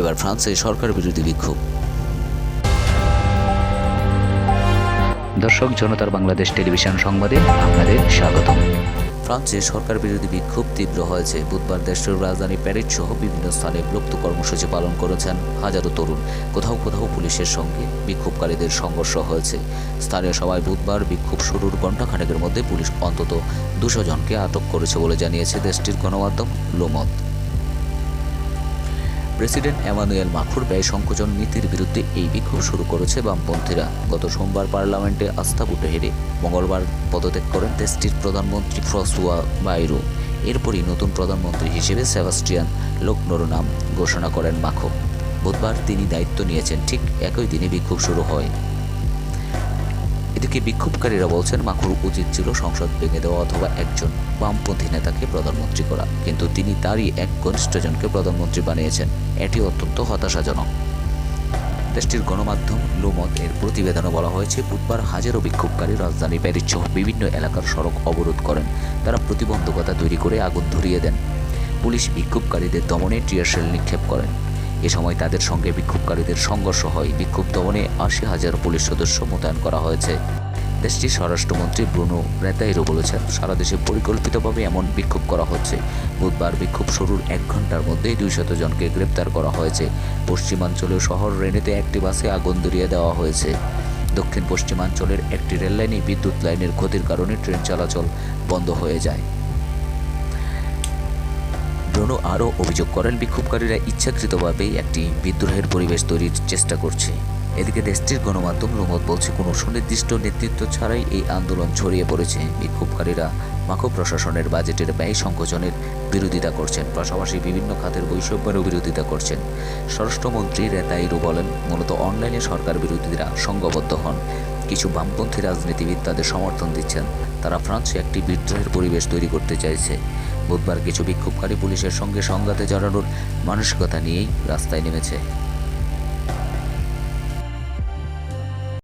এবার ফ্রান্সে সরকার বিরোধী বিক্ষোভ। দর্শক জনতার বাংলাদেশ টেলিভিশন সংবাদে আপনাদের স্বাগতম। ফ্রান্সে সরকার বিরোধী বিক্ষোভ তীব্র হয়েছে। বুধবার দেশটির রাজধানী প্যারিস সহ বিভিন্ন স্থানে বিলুপ্ত কর্মসূচি পালন করেছেন হাজারো তরুণ। কোথাও কোথাও পুলিশের সঙ্গে বিক্ষোভকারীদের সংঘর্ষ হয়েছে। স্থানীয় সবাই বুধবার বিক্ষোভ শুরুর ঘণ্টাখানেকের মধ্যে পুলিশ অন্তত দুশো জনকে আটক করেছে বলে জানিয়েছে দেশটির গণমাধ্যম লোমত প্রেসিডেন্ট এমানুয়েল মাখুর ব্যয় সংকোচন নীতির বিরুদ্ধে এই বিক্ষোভ শুরু করেছে বামপন্থীরা। গত সোমবার পার্লামেন্টে আস্থা ভোটে হেরে মঙ্গলবার পদত্যাগ করেন দেশটির প্রধানমন্ত্রী ফ্রসুয়া বাইরু এরপরই নতুন প্রধানমন্ত্রী হিসেবে সেবাস্টিয়ান লোকনোর নাম ঘোষণা করেন মাখো। বুধবার তিনি দায়িত্ব নিয়েছেন, ঠিক একই দিনে বিক্ষোভ শুরু হয়। এদিকে বিক্ষোভকারীরা বলছেন মাখুর উচিত ছিল সংসদ ভেঙে দেওয়া অথবা একজন বামপন্থী নেতাকে প্রধানমন্ত্রী করা। কিন্তু তিনি তারই এক ঘনিষ্ঠজনকে প্রধানমন্ত্রী বানিয়েছেন। এটি অত্যন্ত হতাশাজনক। দেশটির গণমাধ্যম লোমত এর প্রতিবেদনে বলা হয়েছে, বুধবার হাজারো বিক্ষোভকারী রাজধানী প্যারিস সহ বিভিন্ন এলাকার সড়ক অবরোধ করেন। তারা প্রতিবন্ধকতা তৈরি করে আগুন ধরিয়ে দেন। পুলিশ বিক্ষোভকারীদের দমনে টিয়ারশেল নিক্ষেপ করেন। এ সময় তাদের সঙ্গে বিক্ষোভকারীদের সংঘর্ষ হয়। বিক্ষোভ দমনে আশি হাজার পুলিশ সদস্য মোতায়েন করা হয়েছে। দেশটির স্বরাষ্ট্রমন্ত্রী ব্রুনো রেতাইরো বলেছেন, সারা দেশে পরিকল্পিতভাবে এমন বিক্ষোভ করা হচ্ছে। বুধবার বিক্ষোভ শুরুর এক ঘণ্টার মধ্যেই দুইশত জনকে গ্রেপ্তার করা হয়েছে। পশ্চিমাঞ্চলীয় শহর রেনেতে একটি বাসে আগুন ধরিয়ে দেওয়া হয়েছে। দক্ষিণ পশ্চিমাঞ্চলের একটি রেললাইনে বিদ্যুৎ লাইনের ক্ষতির কারণে ট্রেন চলাচল বন্ধ হয়ে যায়। ব্রুনো আরও অভিযোগ করেন, বিক্ষোভকারীরা ইচ্ছাকৃতভাবেই একটি বিদ্রোহের পরিবেশ তৈরির চেষ্টা করছে। এদিকে দেশটির গণমাধ্যম রুমত বলছে, কোনো সুনির্দিষ্ট নেতৃত্ব ছাড়াই এই আন্দোলন ছড়িয়ে পড়েছে। বিক্ষোভকারীরা মাখো প্রশাসনের বাজেটের ব্যয় সংকোচনের বিরোধিতা করছেন, পাশাপাশি বিভিন্ন খাতের বৈষম্যেরও বিরোধিতা করছেন। স্বরাষ্ট্রমন্ত্রী রেতাইরু বলেন, মূলত অনলাইনে সরকার বিরোধীরা সংঘবদ্ধ হন। কিছু বামপন্থী রাজনীতিবিদ তাদের সমর্থন দিচ্ছেন। তারা ফ্রান্সে একটি বিদ্রোহের পরিবেশ তৈরি করতে চাইছে। বুধবার কিছু বিক্ষোভকারী পুলিশের সঙ্গে সংঘাতে জড়ানোর মানসিকতা নিয়েই রাস্তায় নেমেছে।